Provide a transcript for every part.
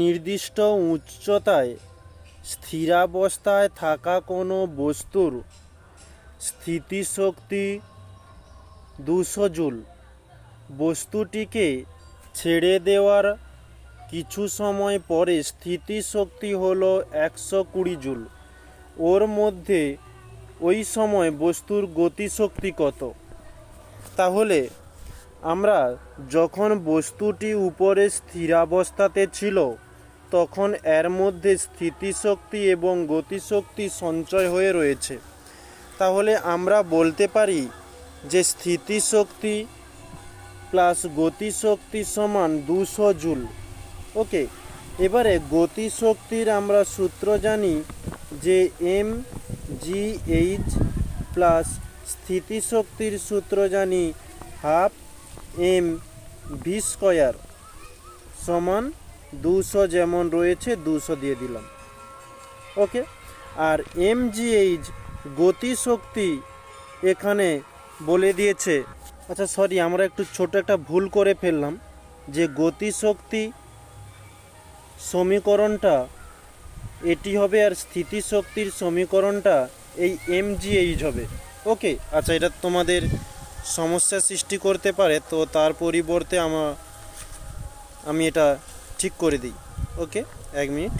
নির্দিষ্ট উচ্চতায়, স্থিরাবস্থায় থাকা কোনো বস্তুর স্থিতিশক্তি দুশো জুল। বস্তুটিকে ছেড়ে দেওয়ার কিছু সময় পরে স্থিতিশক্তি হলো একশো কুড়ি জুল। ওর মধ্যে ওই সময় বস্তুর গতিশক্তি কত? তাহলে আমরা যখন বস্তুটি উপরে স্থিরাবস্থাতে ছিল তখন এর মধ্যে স্থিতিশক্তি এবং গতিশক্তি সঞ্চয় হয়ে রয়েছে। তাহলে আমরা বলতে পারি যে স্থিতিশক্তি প্লাস গতিশক্তি সমান দুশো জুল। ওকে, এবারে গতিশক্তির আমরা সূত্র জানি যে এম জি এইচ প্লাস স্থিতিশক্তির সূত্র জানি হাফ এম ভি স্কয়ার সমান দুশো যেমন রয়েছে, দুশো দিয়ে দিলাম। ওকে? আর এম জি এইচ গতিশক্তি এখানে বলে দিয়েছে আচ্ছা সরি, আমরা একটু ছোট একটা ভুল করে ফেললাম, যে গতিশক্তি সমীকরণটা, এটি হবে আর স্থিতিশক্তির সমীকরণটা এই এম জি এইচ হবে। ওকে? আচ্ছা এটা তোমাদের সমস্যা সৃষ্টি করতে পারে, তো তার পরিবর্তে আমার আমি এটা ঠিক করে দিই। ওকে এক মিনিট।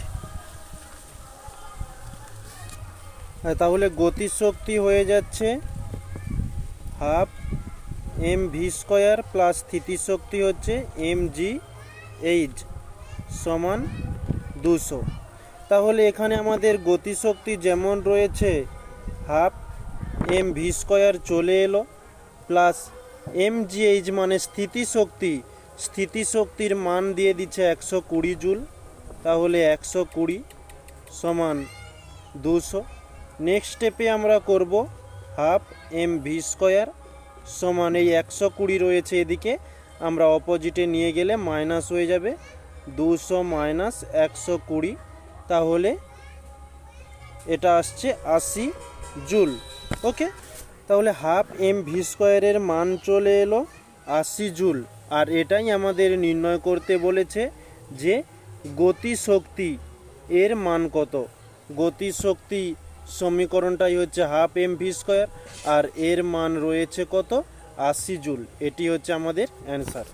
হ্যাঁ, তাহলে গতিশক্তি হয়ে যাচ্ছে half M V square plus স্থিতিশক্তি হচ্ছে এম জি এইচ সমান দুশো। তাহলে এখানে আমাদের গতিশক্তি যেমন রয়েছে হাফ এম ভি স্কোয়ার চলে এলো প্লাস এম জি এইচ মানে স্থিতিশক্তি স্থিতিশক্তির মান দিয়ে দিচ্ছে একশো কুড়ি জুল, তাহলে একশো কুড়ি সমান দুশো। নেক্সট স্টেপে আমরা করব হাফ এম ভি স্কোয়ার সমান এই একশো কুড়ি রয়েছে এদিকে। আমরা অপোজিটে নিয়ে গেলে মাইনাস হয়ে যাবে দুশো মাইনাস একশো কুড়ি, তাহলে এটা আসছে আশি জুল। ওকে তাহলে হাফ এম ভি স্কোয়ারের মান চলে এলো আশি জুল। আর এটাই আমাদের নির্ণয় করতে বলেছে যে গতিশক্তি এর মান কত? গতিশক্তি সমীকরণটাই হচ্ছে হাফ এম ভি স্কোয়ার আর এর মান রয়েছে কত? আশি জুল। এটি হচ্ছে আমাদের অ্যান্সার।